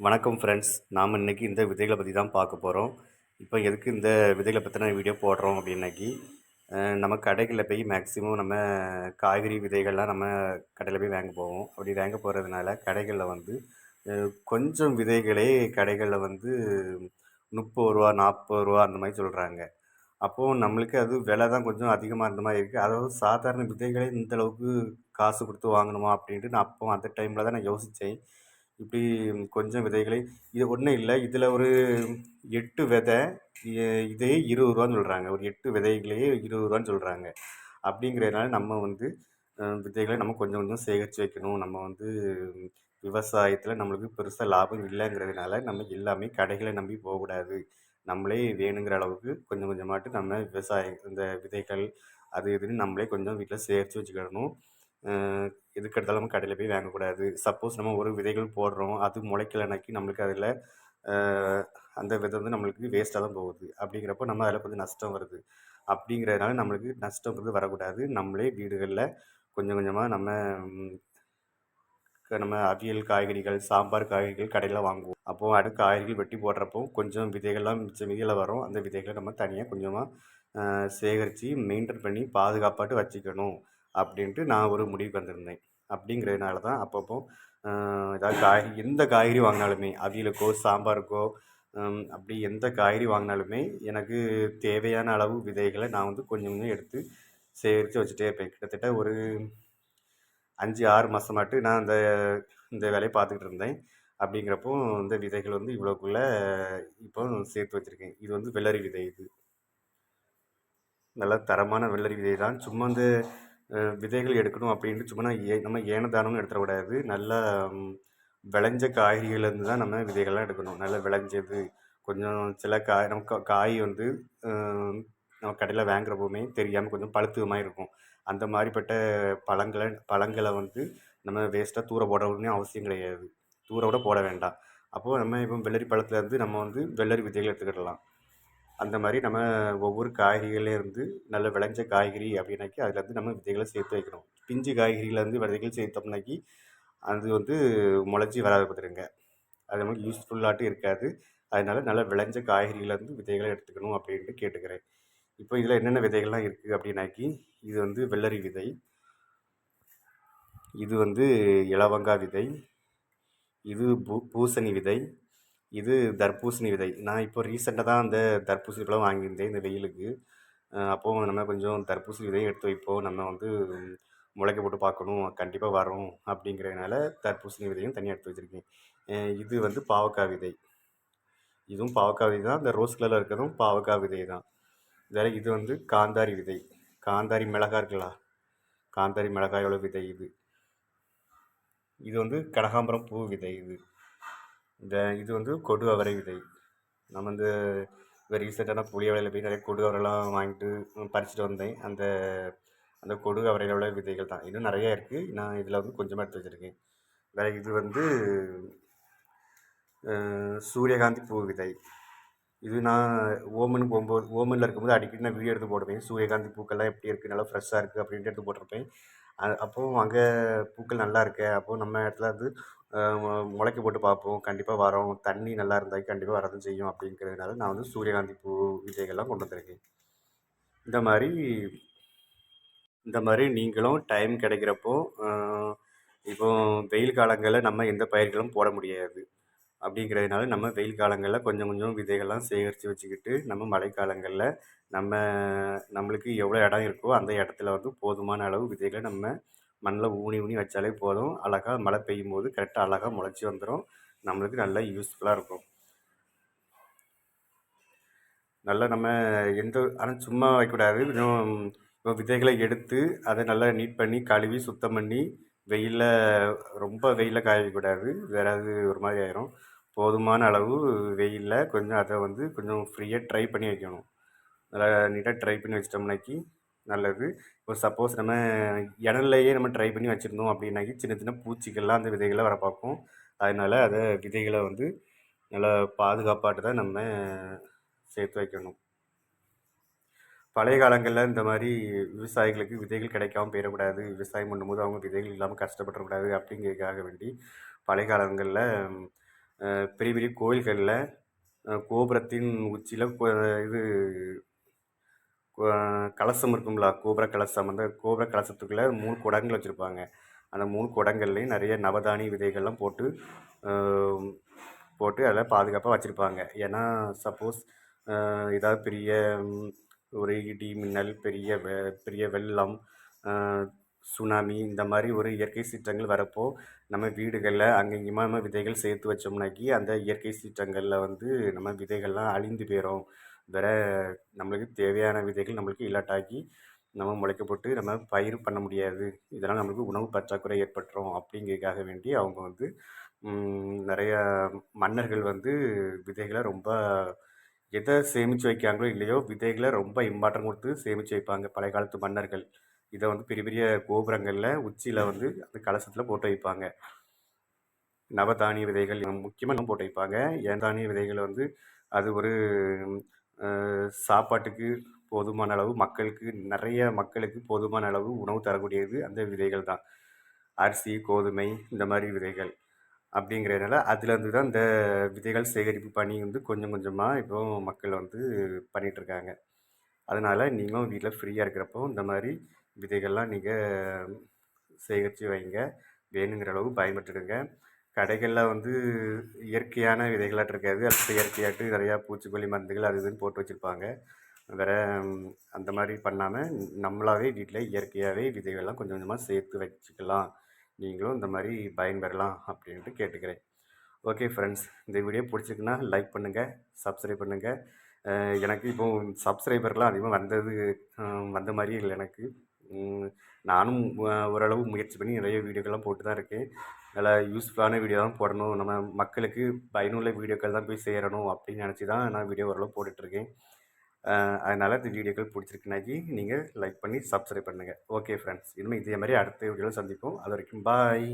வணக்கம் ஃப்ரெண்ட்ஸ் நாம் இன்றைக்கி இந்த விதைகளை பற்றி தான் பார்க்க போகிறோம் இப்போ எதுக்கு இந்த விதைகளை பற்றின வீடியோ போடுறோம் அப்படின்னாக்கி நம்ம கடைகளில் போய் மேக்ஸிமம் நம்ம காய்கறி விதைகள்லாம் நம்ம கடையில் போய் வாங்க போவோம். அப்படி வாங்க போகிறதுனால கடைகளில் வந்து கொஞ்சம் விதைகளே கடைகளில் வந்து முப்பது ரூபா நாற்பது ரூபா அந்த மாதிரி சொல்கிறாங்க அப்போது நம்மளுக்கு அது விலை தான் கொஞ்சம் அதிகமாக இருந்த மாதிரி இருக்குது அதாவது சாதாரண விதைகளே இந்த அளவுக்கு காசு கொடுத்து வாங்கணுமா அப்படின்ட்டு நான் அப்போ அந்த டைமில் தான் நான் யோசித்தேன் இப்படி கொஞ்சம் விதைகளை இது ஒன்றும் இல்லை இதில் ஒரு எட்டு விதை இதே இருபது ரூபான்னு சொல்கிறாங்க ஒரு எட்டு விதைகளையே இருபது ரூபான்னு சொல்கிறாங்க அப்படிங்கிறதுனால நம்ம வந்து விதைகளை நம்ம கொஞ்சம் கொஞ்சம் சேகரித்து வைக்கணும். நம்ம வந்து விவசாயத்தில் நம்மளுக்கு பெருசாக லாபம் இல்லைங்கிறதுனால நம்ம எல்லாமே கடைகளை நம்பி போகக்கூடாது. நம்மளே வேணுங்கிற அளவுக்கு கொஞ்சம் கொஞ்சமாட்டு நம்ம விவசாயம் இந்த விதைகள் அது இதுன்னு நம்மளே கொஞ்சம் வீட்டில் சேகரித்து வச்சுக்கிடணும் எதுக்கெடுத்தாலும் எதுக்கு எடுத்தாலும் நம்ம கடையில் போய் வாங்கக்கூடாது. சப்போஸ் நம்ம ஒரு விதைகள் போடுறோம் அது முளைக்கலைனாக்கி நம்மளுக்கு அதில் அந்த விதை வந்து நம்மளுக்கு வேஸ்ட்டாக தான் போகுது. அப்படிங்கிறப்போ நம்ம அதில் கொஞ்சம் நஷ்டம் வருது. அப்படிங்கிறதுனால நம்மளுக்கு நஷ்டம் வந்து வரக்கூடாது. நம்மளே வீடுகளில் கொஞ்சம் கொஞ்சமாக நம்ம நம்ம அவியல் காய்கறிகள் சாம்பார் காய்கறிகள் கடையில் வாங்குவோம். அப்போது அடுத்த காய்கறிகள் வெட்டி போடுறப்போ கொஞ்சம் விதைகள்லாம் மிச்ச மிதியில் வரும். அந்த விதைகளை நம்ம தனியாக கொஞ்சமாக சேகரித்து மெயின்டைன் பண்ணி பாதுகாப்பாட்டு வச்சுக்கணும். அப்படின்ட்டு நான் ஒரு முடிவுக்கு வந்திருந்தேன். அப்படிங்கிறதுனால தான் அப்பப்போ ஏதாவது காய்கறி எந்த காய்கறி வாங்கினாலுமே அவியலுக்கோ சாம்பாருக்கோ அப்படி எந்த காய்கறி வாங்கினாலுமே எனக்கு தேவையான அளவு விதைகளை நான் வந்து கொஞ்சம் கொஞ்சம் எடுத்து சேகரித்து வச்சுட்டே இருப்பேன். கிட்டத்தட்ட ஒரு அஞ்சு ஆறு மாதமாட்டு நான் இந்த இந்த வேலையை பார்த்துக்கிட்டு இருந்தேன். அப்படிங்கிறப்போ இந்த விதைகள் வந்து இவ்வளோக்குள்ளே இப்போ சேர்த்து வச்சுருக்கேன். இது வந்து வெள்ளரி விதை இது. நல்ல தரமான வெள்ளரி விதை தான். சும்மா இந்த விதைகள் எடுக்கணும் அப்படின்ட்டு சும்மா ஏ நம்ம ஏனதானம்னு எடுத்துடக்கூடாது நல்லா விளைஞ்ச காய்கறிகள்லேருந்து தான் நம்ம விதைகள்லாம் எடுக்கணும். நல்லா விளைஞ்சது. கொஞ்சம் சில காய் நம்ம காய் வந்து நம்ம கடையில் வாங்குறப்போவுமே தெரியாமல் கொஞ்சம் பழுத்துவமாக மாதிரி இருக்கும். அந்த மாதிரிப்பட்ட பழங்களை பழங்களை வந்து நம்ம வேஸ்ட்டாக தூர போடணும்னு அவசியம் கிடையாது. தூர விட போட வேண்டாம். அப்போது நம்ம இப்போ வெள்ளரி பழத்துலேருந்து நம்ம வந்து வெள்ளரி விதைகள் எடுத்துக்கிடலாம். அந்த மாதிரி நம்ம ஒவ்வொரு காய்கறிகள்லேருந்து நல்ல விளைஞ்ச காய்கறி அப்படின்னாக்கி அதுலேருந்து நம்ம விதைகளை சேர்த்து வைக்கணும். பிஞ்சு காய்கறியிலேருந்து விதைகள் சேர்த்தோம்னாக்கி அது வந்து முளைச்சி வராது பார்த்துருங்க அது நமக்கு யூஸ்ஃபுல்லாட்டு இருக்காது. அதனால நல்ல விளைஞ்ச காய்கறியிலேருந்து விதைகளை எடுத்துக்கணும் அப்படின்ட்டு கேட்டுக்கிறேன். இப்போ இதில் என்னென்ன விதைகள்லாம் இருக்குது அப்படின்னாக்கி இது வந்து வெள்ளரி விதை. இது வந்து இலவங்கா விதை. இது பூ பூசணி விதை. இது தர்பூசணி விதை. நான் இப்போ ரீசெண்டாக தான் அந்த தர்பூசணி பழம் வாங்கியிருந்தேன் இந்த வெயிலுக்கு. அப்போது நம்ம கொஞ்சம் தர்பூசணி விதையும் எடுத்து வைப்போம். நம்ம வந்து முளைக்க போட்டு பார்க்கணும் கண்டிப்பாக வரும் அப்படிங்கிறதுனால தர்பூசணி விதையும் தனியாக எடுத்து வச்சுருக்கேன். இது வந்து பாவக்காய் விதை. இதுவும் பாவக்காய் விதை தான். இந்த ரோஸ் கலரில் இருக்கிறதும் பாவக்காய் விதை தான். வேறு இது வந்து காந்தாரி விதை. காந்தாரி மிளகாய் இருக்குல்லா. காந்தாரி மிளகாயோட விதை இது. இது வந்து கனகாம்பரம் பூ விதை இது. இந்த இது வந்து கொடு அவரை விதை. நம்ம இந்த இப்போ ரீசெண்டான புளிய வேலையில் போய் நிறைய கொடு அவரைலாம் வாங்கிட்டு பறிச்சுட்டு வந்தேன். அந்த அந்த கொடு அவரையோட விதைகள் தான். இன்னும் நிறையா இருக்குது நான் இதில் வந்து கொஞ்சமாக எடுத்து வச்சுருக்கேன். வேறு இது வந்து சூரியகாந்தி பூ விதை. இது நான் ஓமனுக்கு போகும்போது ஓமனில் இருக்கும்போது அடிக்கடி நான் வீடியோ எடுத்து போடுவேன் சூரியகாந்தி பூக்கள்லாம் எப்படி இருக்குது நல்லா ஃப்ரெஷ்ஷாக இருக்குது அப்படின்ட்டு எடுத்து போட்டிருப்பேன். அது அப்போது அங்கே பூக்கள் நல்லா இருக்கே. அப்போது நம்ம இடத்துல வந்து முளைக்க போட்டு பார்ப்போம். கண்டிப்பாக வரோம். தண்ணி நல்லா இருந்தால் கண்டிப்பாக வரதும் செய்யும் அப்படிங்கிறதுனால நான் வந்து சூரியகாந்தி பூ விதைகள்லாம் கொண்டு வந்திருக்கேன். இந்த மாதிரி இந்த மாதிரி நீங்களும் டைம் கிடைக்கிறப்போ இப்போ வெயில் காலங்களில் நம்ம எந்த பயிர்களும் போட முடியாது. அப்படிங்கிறதுனால நம்ம வெயில் காலங்களில் கொஞ்சம் கொஞ்சம் விதைகள்லாம் சேகரித்து வச்சுக்கிட்டு நம்ம மழைக்காலங்களில் நம்ம நம்மளுக்கு எவ்வளோ இடம் இருக்கோ அந்த இடத்துல வந்து போதுமான அளவு விதைகளை நம்ம மண்ணில் ஊனி ஊனி வச்சாலே போதும். அழகாக மழை பெய்யும் போது கரெக்டாக அழகாக முளைச்சி வந்துடும் நம்மளுக்கு நல்லா யூஸ்ஃபுல்லாக இருக்கும். நல்லா நம்ம எந்த ஆனால் சும்மா வைக்கக்கூடாது கொஞ்சம் இப்போ விதைகளை எடுத்து அதை நல்லா நீட் பண்ணி கழுவி சுத்தம் பண்ணி வெயிலில் ரொம்ப வெயிலில் காய வைக்கக்கூடாது வேறாவது ஒரு மாதிரி ஆயிரும். போதுமான அளவு வெயிலில் கொஞ்சம் அதை வந்து கொஞ்சம் ஃப்ரீயாக ட்ரை பண்ணி வைக்கணும். நல்லா நீட்டாக ட்ரை பண்ணி வச்சிட்டோம்னாக்கி நல்லது. இப்போ சப்போஸ் நம்ம இடல்லையே நம்ம ட்ரை பண்ணி வச்சுருந்தோம் அப்படின்னாக்கி சின்ன சின்ன பூச்சிகள்லாம் அந்த விதைகளை வர பார்க்கும். அதனால் அதை விதைகளை வந்து நல்லா பாதுகாப்பாட்டு தான் நம்ம சேர்த்து வைக்கணும். பழைய காலங்களில் இந்த மாதிரி விவசாயிகளுக்கு விதைகள் கிடைக்காம போயிடக்கூடாது. விவசாயம் பண்ணும்போது அவங்க விதைகள் இல்லாமல் கஷ்டப்படக்கூடாது அப்படிங்கிறதுக்காக வேண்டி பழைய காலங்களில் பெரிய பெரிய கோயில்களில் கோபுரத்தின் உச்சியில் இது கலசம் இருக்கும்ல கோபுர கலசம். அந்த கோபுர கலசத்துக்குள்ளே மூணு குடங்கள் வச்சுருப்பாங்க. அந்த மூணு குடங்கள்லேயும் நிறைய நவதானி விதைகள்லாம் போட்டு போட்டு அதில் பாதுகாப்பாக வச்சுருப்பாங்க. ஏன்னா சப்போஸ் ஏதாவது பெரிய ஒரு இடி மின்னல் பெரிய வெ- பெரிய வெள்ளம் சுனாமி இந்த மாதிரி ஒரு இயற்கை சீற்றங்கள் வரப்போ நம்ம வீடுகளில் அங்கங்கேயுமா நம்ம விதைகள் சேர்த்து வச்சோம்னாக்கி அந்த இயற்கை சீற்றங்களில் வந்து நம்ம விதைகள்லாம் அழிந்து போயிடும் வேற நம்மளுக்கு தேவையான விதைகள் நம்மளுக்கு இல்லாட்டாக்கி நம்ம முளைக்க போட்டு நம்ம பயிர் பண்ண முடியாது. இதனால் நம்மளுக்கு உணவு பற்றாக்குறை ஏற்பட்டுரும். அப்படிங்கிறதுக்காக வேண்டி அவங்க வந்து நிறையா நிறைய மன்னர்கள் வந்து விதைகளை ரொம்ப எதை சேமித்து வைக்காங்களோ இல்லையோ விதைகளை ரொம்ப இம்பார்ட்டன்ட் கொடுத்து சேமித்து வைப்பாங்க. பழைய காலத்து மன்னர்கள். இதை வந்து பெரிய பெரிய கோபுரங்களில் உச்சியில் வந்து அந்த கலசத்தில் போட்டு வைப்பாங்க. நவதானிய விதைகள் முக்கியமாக போட்டு வைப்பாங்க. ஏன் தானிய விதைகள் வந்து அது ஒரு சாப்பாட்டுக்கு போதுமான அளவு மக்களுக்கு நிறைய மக்களுக்கு போதுமான அளவு உணவு தரக்கூடியது அந்த விதைகள் தான். அரிசி கோதுமை இந்த மாதிரி விதைகள் அப்படிங்கிறதுனால அதுலேருந்து தான் இந்த விதைகள் சேகரிப்பு பணி வந்து கொஞ்சம் கொஞ்சமாக இப்போ மக்கள் வந்து பண்ணிகிட்ருக்காங்க அதனால் நீங்களும் வீட்டில் ஃப்ரீயாக இருக்கிறப்போ இந்த மாதிரி விதைகள்லாம் நீங்கள் சேகரித்து வைங்க. வேணுங்கிற அளவு பயன்பட்டுடுங்க. கடைகளில் வந்து இயற்கையான விதைகளாட்டு இருக்காது. அது இயற்கையாட்டு நிறையா பூச்சிக்கொல்லி மருந்துகள் அது இதுன்னு போட்டு வச்சுருப்பாங்க. வேறு அந்த மாதிரி பண்ணாமல் நம்மளாவே வீட்டில் இயற்கையாகவே விதைகள்லாம் கொஞ்சம் கொஞ்சமாக சேர்த்து வச்சுக்கலாம். நீங்களும் இந்த மாதிரி பயன்பெறலாம் அப்படின்ட்டு கேட்டுக்கிறேன். ஓகே ஃப்ரெண்ட்ஸ் இந்த வீடியோ பிடிச்சிருக்குன்னா லைக் பண்ணுங்கள் சப்ஸ்கிரைப் பண்ணுங்கள் எனக்கு இப்போது சப்ஸ்கிரைபர்லாம் அதிகமாக வந்தது வந்த மாதிரி இல்லை எனக்கு. நானும் ஓரளவு முயற்சி பண்ணி நிறைய வீடியோக்கள்லாம் போட்டு தான் இருக்கேன். நல்லா யூஸ்ஃபுல்லான வீடியோ தான் போடணும். நம்ம மக்களுக்கு பயனுள்ள வீடியோக்கள் தான் போய் சேரணும் அப்படின்னு நினச்சி தான் நான் வீடியோ ஓரளவு போட்டுட்ருக்கேன். அதனால் இந்த வீடியோக்கள் பிடிச்சிருக்குனாக்கி நீங்கள் லைக் பண்ணி சப்ஸ்கிரைப் பண்ணுங்கள் ஓகே ஃப்ரெண்ட்ஸ் இனிமேல் இதே மாதிரி அடுத்த வீடியோவில் சந்திப்போம். அது வரைக்கும் பாய்